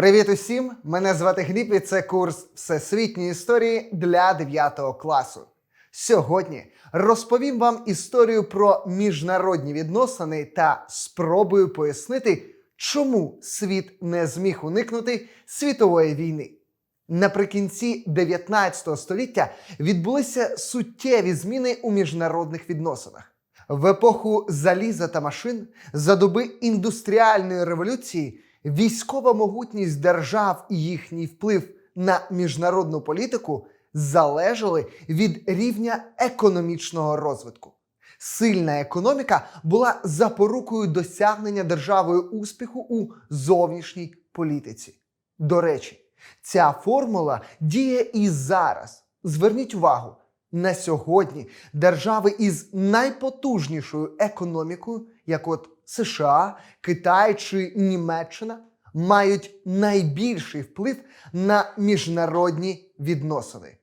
Привіт усім! Мене звати Гліб і це курс Всесвітньої історії для 9 класу. Сьогодні розповім вам історію про міжнародні відносини та спробую пояснити, чому світ не зміг уникнути світової війни. Наприкінці 19 століття відбулися суттєві зміни у міжнародних відносинах. В епоху заліза та машин за доби індустріальної революції військова могутність держав і їхній вплив на міжнародну політику залежали від рівня економічного розвитку. Сильна економіка була запорукою досягнення державою успіху у зовнішній політиці. До речі, ця формула діє і зараз. Зверніть увагу, на сьогодні держави із найпотужнішою економікою, як от США, Китай чи Німеччина, мають найбільший вплив на міжнародні відносини.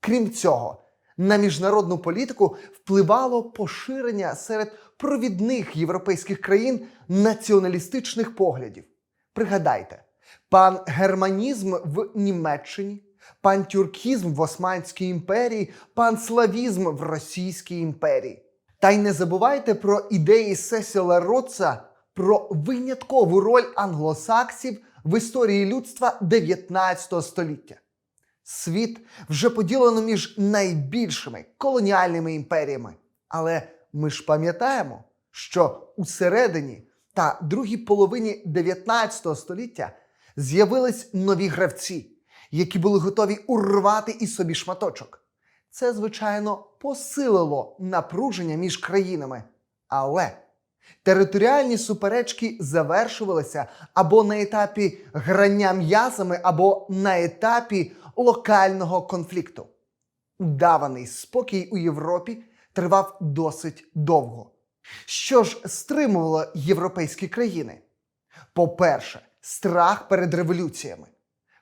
Крім цього, на міжнародну політику впливало поширення серед провідних європейських країн націоналістичних поглядів. Пригадайте, пангерманізм в Німеччині, пантюркізм в Османській імперії, панславізм в Російській імперії. Та й не забувайте про ідеї Сесіла Ротса про виняткову роль англосаксів в історії людства 19 століття. Світ вже поділено між найбільшими колоніальними імперіями. Але ми ж пам'ятаємо, що у середині та другій половині 19 століття з'явились нові гравці, які були готові урвати із собі шматочок. Це, звичайно, посилило напруження між країнами. Але територіальні суперечки завершувалися або на етапі грання м'язами, або на етапі локального конфлікту. Удаваний спокій у Європі тривав досить довго. Що ж стримувало європейські країни? По-перше, страх перед революціями.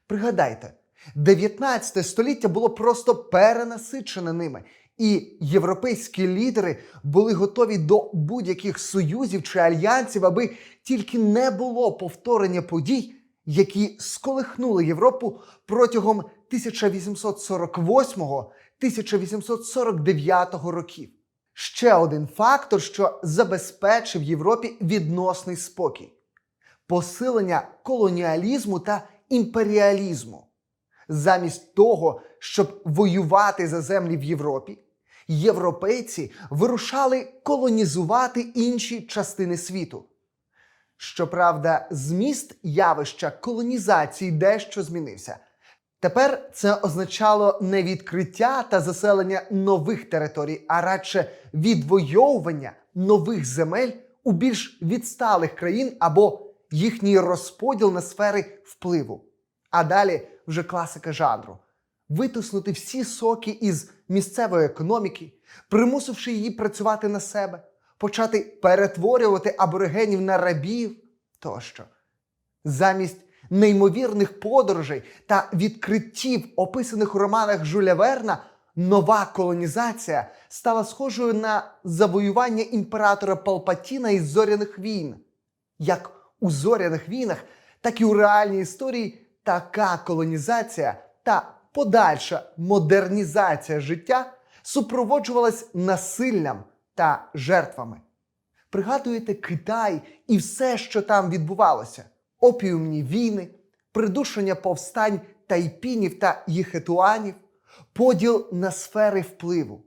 Пригадайте, 19 століття було просто перенасичене ними, і європейські лідери були готові до будь-яких союзів чи альянсів, аби тільки не було повторення подій, які сколихнули Європу протягом 1848-1849 років. Ще один фактор, що забезпечив Європі відносний спокій посилення колоніалізму та імперіалізму. Замість того, щоб воювати за землі в Європі, європейці вирушали колонізувати інші частини світу. Щоправда, зміст явища колонізації дещо змінився. Тепер це означало не відкриття та заселення нових територій, а радше відвоювання нових земель у більш відсталих країн або їхній розподіл на сфери впливу. А далі вже класика жанру: витиснути всі соки із місцевої економіки, примусивши її працювати на себе, почати перетворювати аборигенів на рабів тощо. Замість неймовірних подорожей та відкриттів, описаних у романах Жюля Верна, нова колонізація стала схожою на завоювання імператора Палпатіна із зоряних війн. Як у зоряних війнах, так і у реальній історії така колонізація та подальша модернізація життя супроводжувалась насиллям та жертвами. Пригадуєте Китай і все, що там відбувалося: опіумні війни, придушення повстань тайпінів та єхетуанів, поділ на сфери впливу.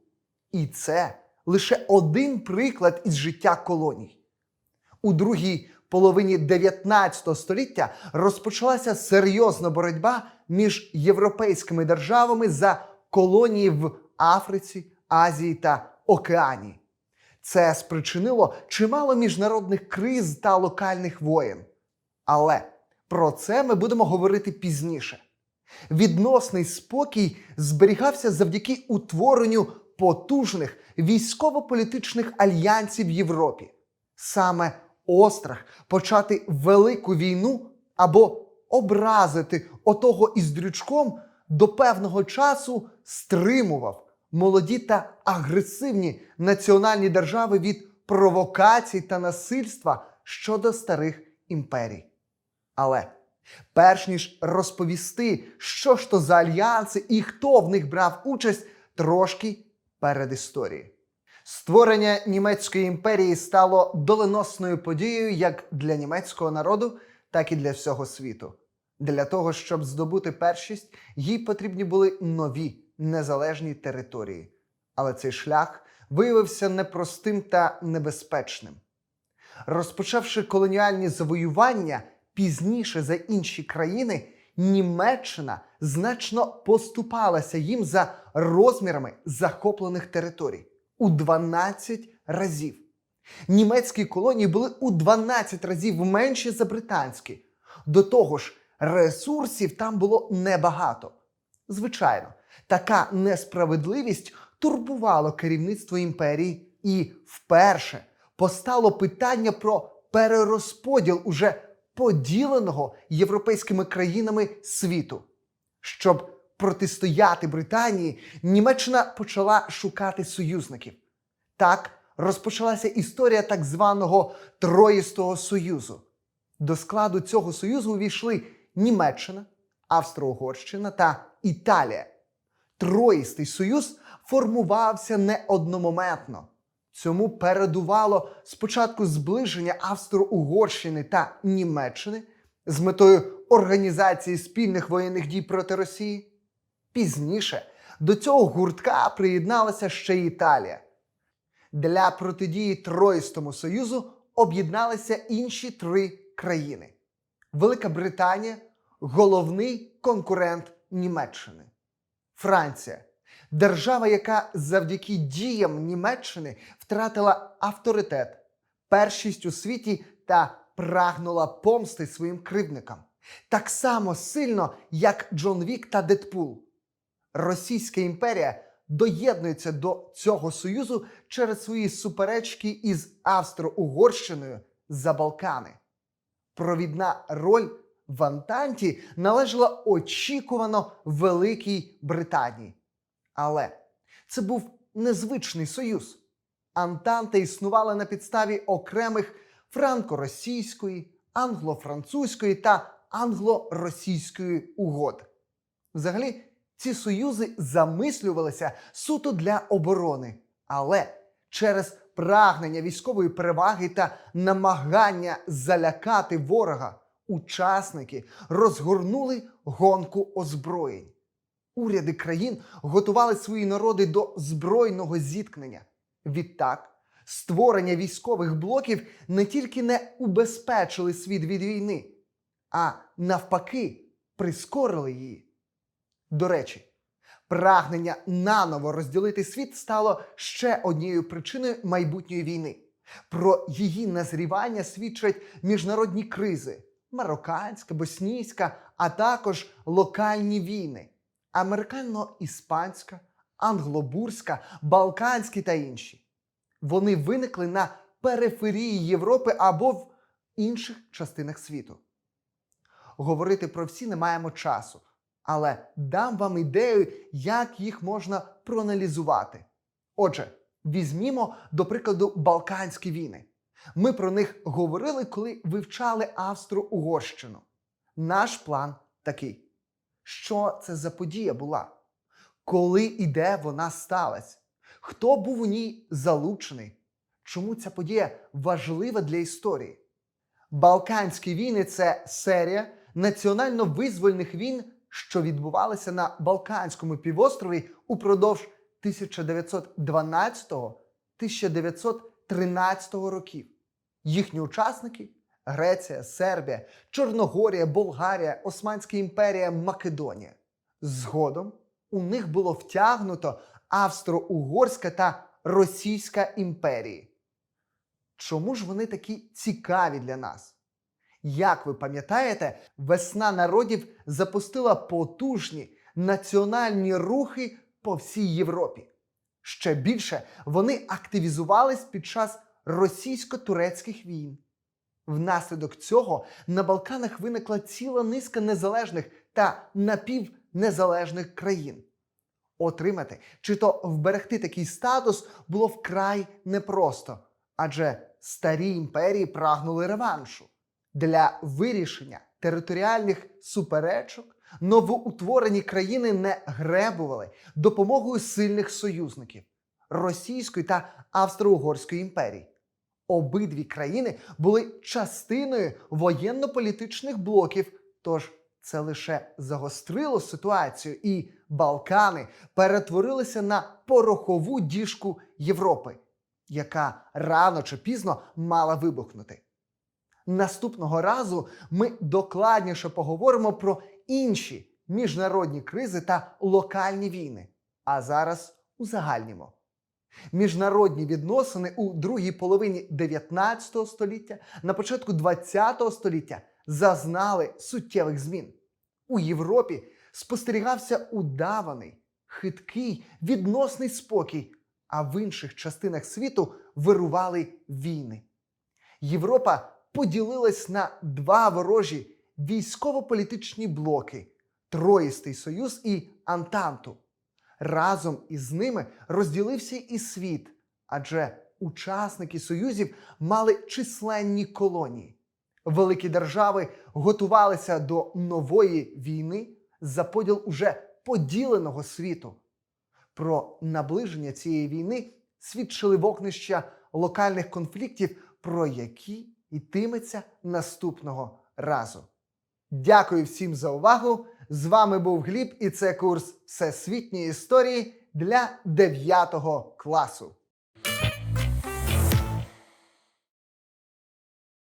І це лише один приклад із життя колоній. У другій половині 19 століття розпочалася серйозна боротьба між європейськими державами за колонії в Африці, Азії та Океанії. Це спричинило чимало міжнародних криз та локальних воєн. Але про це ми будемо говорити пізніше. Відносний спокій зберігався завдяки утворенню потужних військово-політичних альянсів в Європі. Саме острах почати велику війну або образити отого із дрючком до певного часу стримував молоді та агресивні національні держави від провокацій та насильства щодо старих імперій. Але Перш ніж розповісти, що ж то за альянси і хто в них брав участь, трошки перед історією. Створення німецької імперії стало доленосною подією як для німецького народу, так і для всього світу. Для того, щоб здобути першість, їй потрібні були нові незалежні території. Але цей шлях виявився непростим та небезпечним. Розпочавши колоніальні завоювання пізніше за інші країни, Німеччина значно поступалася їм за розмірами захоплених територій у 12 разів. Німецькі колонії були у 12 разів менші за британські. До того ж, ресурсів там було небагато. Звичайно, така несправедливість турбувала керівництво імперії, і вперше постало питання про перерозподіл уже поділеного європейськими країнами світу. Щоб протистояти Британії, Німеччина почала шукати союзників. Так розпочалася історія так званого Троїстого Союзу. До складу цього союзу увійшли Німеччина, Австро-Угорщина та Італія. Троїстий союз формувався не одномоментно. Цьому передувало спочатку зближення Австро-Угорщини та Німеччини з метою організації спільних воєнних дій проти Росії. Пізніше до цього гуртка приєдналася ще Італія. Для протидії Троїстому Союзу об'єдналися інші три країни: Велика Британія, головний конкурент Німеччини, Франція, держава, яка завдяки діям Німеччини втратила авторитет, першість у світі та прагнула помсти своїм кривдникам. Так само сильно, як Джон Вік та Дедпул. Російська імперія доєднується до цього союзу через свої суперечки із Австро-Угорщиною за Балкани. Провідна роль в Антанті належала очікувано Великій Британії. Але це був незвичний союз. Антанта існувала на підставі окремих франко-російської, англо-французької та англо-російської угод. Взагалі, ці союзи замислювалися суто для оборони, але через прагнення військової переваги та намагання залякати ворога учасники розгорнули гонку озброєнь. Уряди країн готували свої народи до збройного зіткнення. Відтак, створення військових блоків не тільки не убезпечили світ від війни, а навпаки, прискорили її. До речі, прагнення наново розділити світ стало ще однією причиною майбутньої війни. Про її назрівання свідчать міжнародні кризи марокканська, боснійська, а також локальні війни американо-іспанська, англобурська, балканські та інші. Вони виникли на периферії Європи або в інших частинах світу. Говорити про всі не маємо часу, але дам вам ідею, як їх можна проаналізувати. Отже, візьмімо, до прикладу, Балканські війни. Ми про них говорили, коли вивчали Австро-Угорщину. Наш план такий: що це за подія була? Коли і де вона сталася? Хто був у ній залучений? Чому ця подія важлива для історії? Балканські війни це серія національно-визвольних війн, що відбувалися на Балканському півострові упродовж 1912-1913 років. Їхні учасники Греція, Сербія, Чорногорія, Болгарія, Османська імперія, Македонія. Згодом у них було втягнуто Австро-Угорська та Російська імперії. Чому ж вони такі цікаві для нас? Як ви пам'ятаєте, весна народів запустила потужні національні рухи по всій Європі. Ще більше вони активізувались під час російсько-турецьких війн. Внаслідок цього на Балканах виникла ціла низка незалежних та напівнезалежних країн. Отримати чи то вберегти такий статус було вкрай непросто, адже старі імперії прагнули реваншу. Для вирішення територіальних суперечок новоутворені країни не гребували допомогою сильних союзників Російської та Австро-Угорської імперій. Обидві країни були частиною воєнно-політичних блоків, тож це лише загострило ситуацію, і Балкани перетворилися на порохову діжку Європи, яка рано чи пізно мала вибухнути. Наступного разу ми докладніше поговоримо про інші міжнародні кризи та локальні війни. А зараз узагальнімо. Міжнародні відносини у другій половині 19 століття, на початку 20 століття зазнали суттєвих змін. У Європі спостерігався удаваний, хиткий, відносний спокій, а в інших частинах світу вирували війни. Європа поділилась на два ворожі військово-політичні блоки Троїстий Союз і Антанту. Разом із ними розділився і світ, адже учасники союзів мали численні колонії. Великі держави готувалися до нової війни за поділ уже поділеного світу. Про наближення цієї війни свідчили вогнища локальних конфліктів, про які йтиметься наступного разу. Дякую всім за увагу! З вами був Гліб, і це курс Всесвітньої історії для 9 класу.